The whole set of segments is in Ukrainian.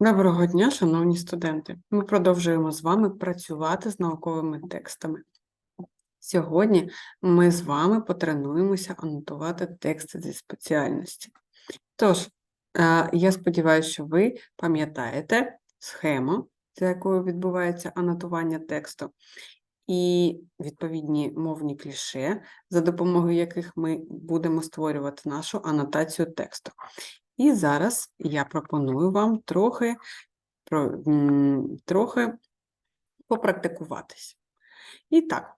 Доброго дня, шановні студенти. Ми продовжуємо з вами працювати з науковими текстами. Сьогодні ми з вами потренуємося анотувати тексти зі спеціальності. Тож, е, я сподіваюся, що ви пам'ятаєте схему, за якою відбувається анотування тексту, і відповідні мовні кліше, за допомогою яких ми будемо створювати нашу анотацію тексту. І зараз я пропоную вам трохи, трохи попрактикуватись. І так,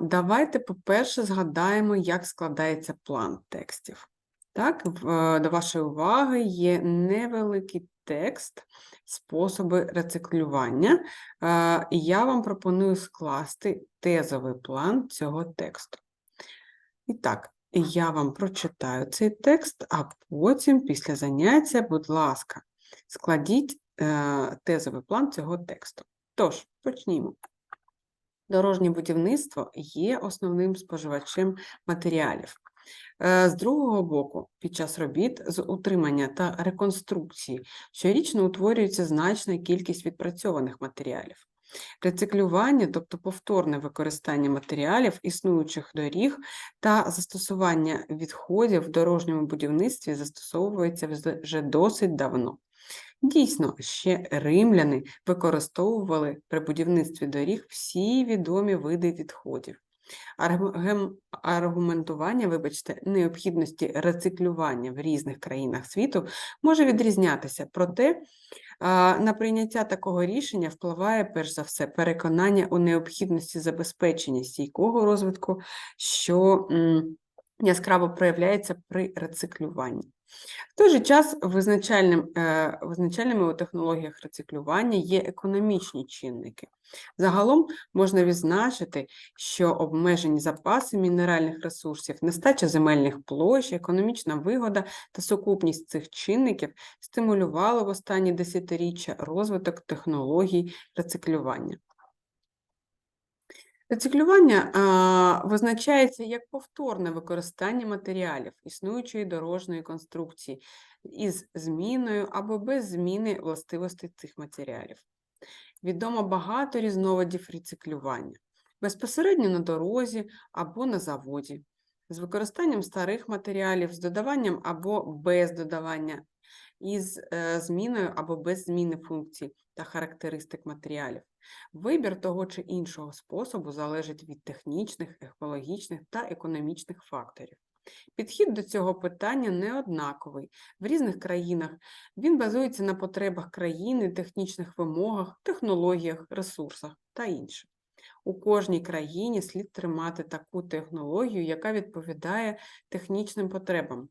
давайте, по-перше, згадаємо, як складається план текстів. Так, е, до вашої уваги є невеликий текст, способи рециклювання. Е, Я вам пропоную скласти тезовий план цього тексту. І так, я вам прочитаю цей текст, а потім, після заняття, будь ласка, складіть е, тезовий план цього тексту. Тож, почнімо. Дорожнє будівництво є основним споживачем матеріалів. Е, З другого боку, під час робіт з утримання та реконструкції щорічно утворюється значна кількість відпрацьованих матеріалів. Рециклювання, тобто повторне використання матеріалів, існуючих доріг та застосування відходів в дорожньому будівництві застосовується вже досить давно. Дійсно, ще римляни використовували при будівництві доріг всі відомі види відходів. Аргу- Аргументування, вибачте, необхідності рециклювання в різних країнах світу може відрізнятися, проте на прийняття такого рішення впливає перш за все переконання у необхідності забезпечення стійкого розвитку, що яскраво проявляється при рециклюванні. В той же час визначальним, е, визначальними у технологіях рециклювання є економічні чинники. Загалом можна відзначити, що обмежені запаси мінеральних ресурсів, нестача земельних площ, економічна вигода та сукупність цих чинників стимулювали в останні десятиріччя розвиток технологій рециклювання. Рециклювання а, визначається як повторне використання матеріалів існуючої дорожньої конструкції із зміною або без зміни властивостей цих матеріалів. Відомо багато різновидів рециклювання безпосередньо на дорозі або на заводі, з використанням старих матеріалів, з додаванням або без додавання, із е, зміною або без зміни функцій та характеристик матеріалів. Вибір того чи іншого способу залежить від технічних, екологічних та економічних факторів. Підхід до цього питання не однаковий. В різних країнах він базується на потребах країни, технічних вимогах, технологіях, ресурсах та інше. У кожній країні слід тримати таку технологію, яка відповідає технічним потребам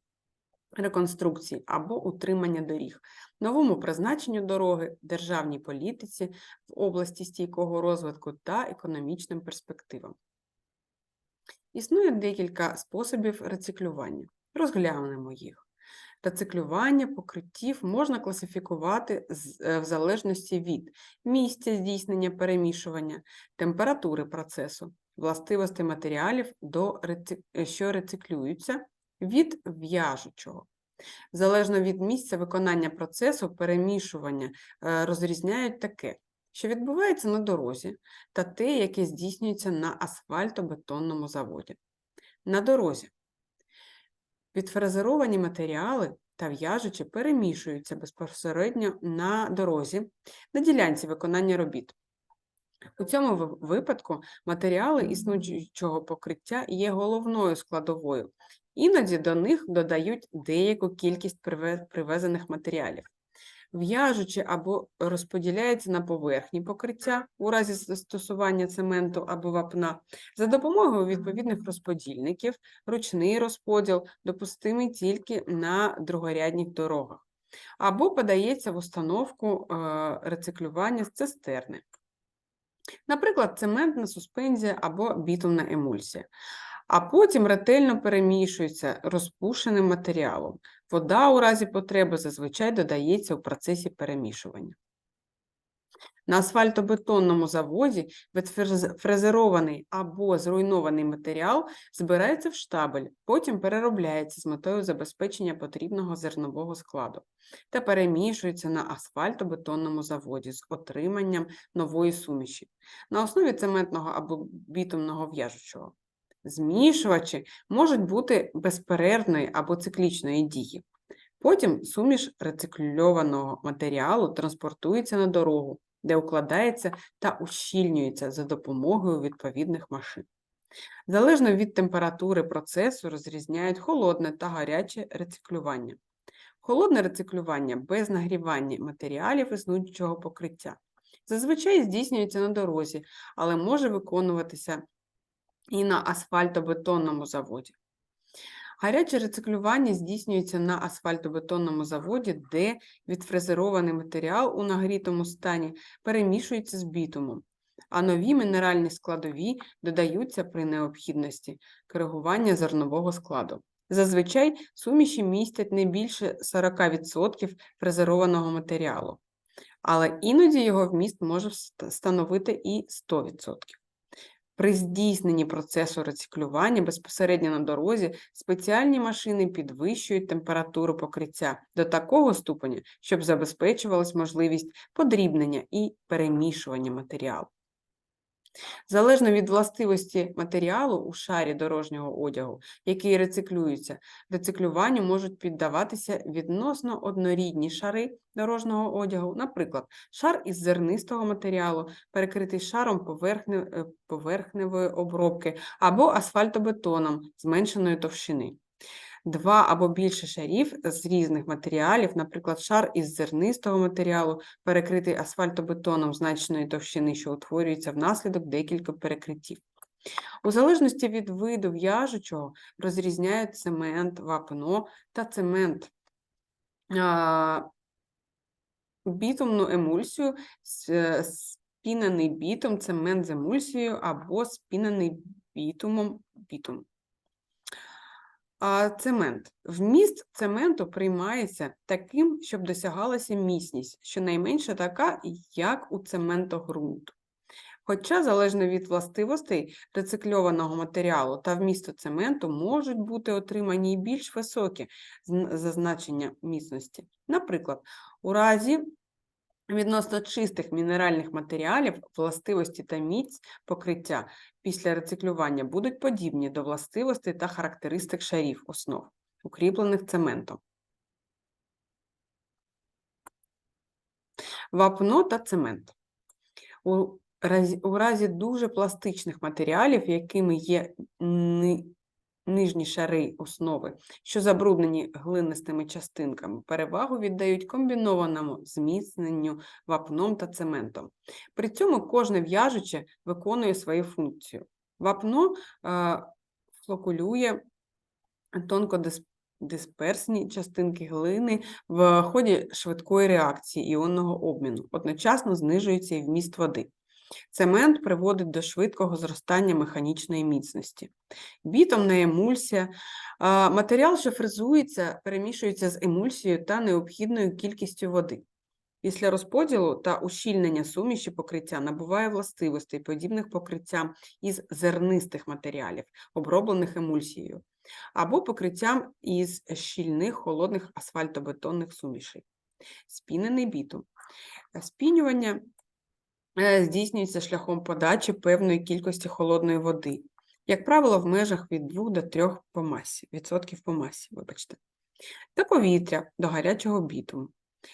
реконструкції або утримання доріг, новому призначенню дороги, державній політиці в області стійкого розвитку та економічним перспективам. Існує декілька способів рециклювання. Розглянемо їх. Рециклювання покриттів можна класифікувати е, в залежності від місця здійснення перемішування, температури процесу, властивостей матеріалів, до е, що рециклюються, від в'яжучого. Залежно від місця виконання процесу, перемішування е, розрізняють таке, що відбувається на дорозі, та те, яке здійснюється на асфальтобетонному заводі. На дорозі відфрезеровані матеріали та в'яжучі перемішуються безпосередньо на дорозі на ділянці виконання робіт. У цьому випадку матеріали існуючого покриття є головною складовою. Іноді до них додають деяку кількість привезених матеріалів. В'яжучи або розподіляється на поверхні покриття у разі застосування цементу або вапна за допомогою відповідних розподільників, ручний розподіл допустимий тільки на другорядних дорогах, або подається в установку е, рециклювання з цистерни. Наприклад, цементна суспензія або бітумна емульсія. А потім ретельно перемішується розпушеним матеріалом. Вода у разі потреби зазвичай додається у процесі перемішування. На асфальтобетонному заводі відфрезерований або зруйнований матеріал збирається в штабель, потім переробляється з метою забезпечення потрібного зернового складу та перемішується на асфальтобетонному заводі з отриманням нової суміші на основі цементного або бітумного в'яжучого. Змішувачі можуть бути безперервної або циклічної дії. Потім суміш рецикльованого матеріалу транспортується на дорогу, де укладається та ущільнюється за допомогою відповідних машин. Залежно від температури процесу розрізняють холодне та гаряче рециклювання. Холодне рециклювання без нагрівання матеріалів існуючого покриття. Зазвичай здійснюється на дорозі, але може виконуватися і на асфальтобетонному заводі. Гаряче рециклювання здійснюється на асфальтобетонному заводі, де відфрезерований матеріал у нагрітому стані перемішується з бітумом, а нові мінеральні складові додаються при необхідності коригування зернового складу. Зазвичай суміші містять не більше 40% фрезерованого матеріалу, але іноді його вміст може становити і 100%. При здійсненні процесу рециклювання безпосередньо на дорозі спеціальні машини підвищують температуру покриття до такого ступеня, щоб забезпечувалась можливість подрібнення і перемішування матеріалу. Залежно від властивості матеріалу у шарі дорожнього одягу, який рециклюється, рециклюванню можуть піддаватися відносно однорідні шари дорожнього одягу, наприклад, шар із зернистого матеріалу, перекритий шаром е, поверхневої обробки або асфальтобетоном зменшеної товщини. Два або більше шарів з різних матеріалів, наприклад, шар із зернистого матеріалу, перекритий асфальтобетоном значної товщини, що утворюється внаслідок декілька перекриттів. У залежності від виду в'яжучого розрізняють цемент, вапно та цемент. Бітумну емульсію, спінений бітум, цемент з емульсією або спінений бітумом бітум. А цемент. Вміст цементу приймається таким, щоб досягалася міцність, щонайменше така, як у цементогрунту. Хоча, залежно від властивостей рецикльованого матеріалу та вмісту цементу, можуть бути отримані й більш високі зазначення міцності. Наприклад, у разі Відносно чистих мінеральних матеріалів властивості та міць покриття після рециклювання будуть подібні до властивостей та характеристик шарів основ, укріплених цементом. Вапно та цемент. У разі, дуже пластичних матеріалів, якими є нижні шари основи, що забруднені глинистими частинками, перевагу віддають комбінованому зміцненню вапном та цементом. При цьому кожне в'яжуче виконує свою функцію. Вапно е, флокулює тонкодисперсні частинки глини в ході швидкої реакції іонного обміну, одночасно знижується і вміст води. Цемент приводить до швидкого зростання механічної міцності. Бітомна емульсія. Матеріал, що фрезується, перемішується з емульсією та необхідною кількістю води. Після розподілу та ущільнення суміші покриття набуває властивостей, подібних покриттям із зернистих матеріалів, оброблених емульсією, або покриттям із щільних холодних асфальтобетонних сумішей. Спінений бітум. Спінювання здійснюється шляхом подачі певної кількості холодної води, як правило, в межах від 2 до 3 по масі, відсотків по масі, вибачте, та повітря до гарячого бітуму.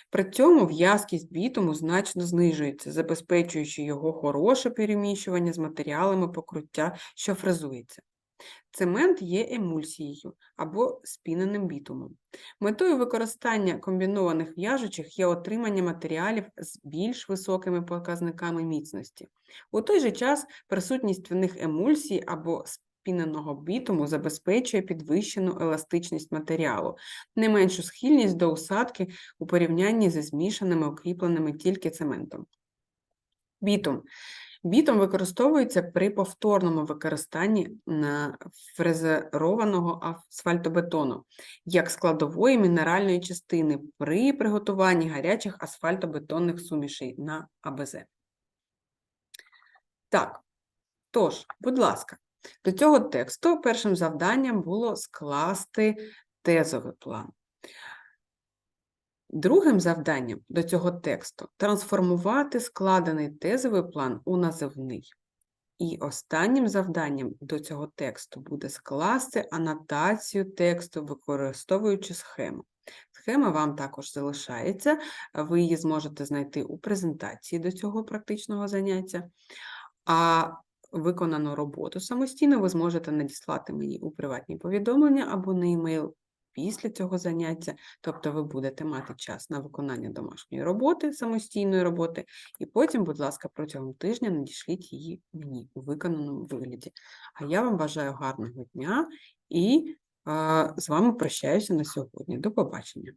При цьому в'язкість бітуму значно знижується, забезпечуючи його хороше переміщування з матеріалами покруття, що фрезується. Цемент є емульсією або спіненим бітумом. Метою використання комбінованих в'яжучих є отримання матеріалів з більш високими показниками міцності. У той же час присутність в них емульсії або спіненого бітуму забезпечує підвищену еластичність матеріалу, не меншу схильність до усадки у порівнянні зі змішаними укріпленими тільки цементом. Бітум Бітом використовується при повторному використанні фрезерованого асфальтобетону як складової мінеральної частини при приготуванні гарячих асфальтобетонних сумішей на АБЗ. Так, тож, будь ласка, до цього тексту першим завданням було скласти тезовий план. Другим завданням до цього тексту трансформувати складений тезовий план у називний. І останнім завданням до цього тексту буде скласти анотацію тексту, використовуючи схему. Схема вам також залишається, ви її зможете знайти у презентації до цього практичного заняття. А виконану роботу самостійно ви зможете надіслати мені у приватні повідомлення або на емейл після цього заняття. Тобто ви будете мати час на виконання домашньої роботи, самостійної роботи, і потім, будь ласка, протягом тижня надішліть її мені у виконаному вигляді. А я вам бажаю гарного дня і е, з вами прощаюся на сьогодні. До побачення.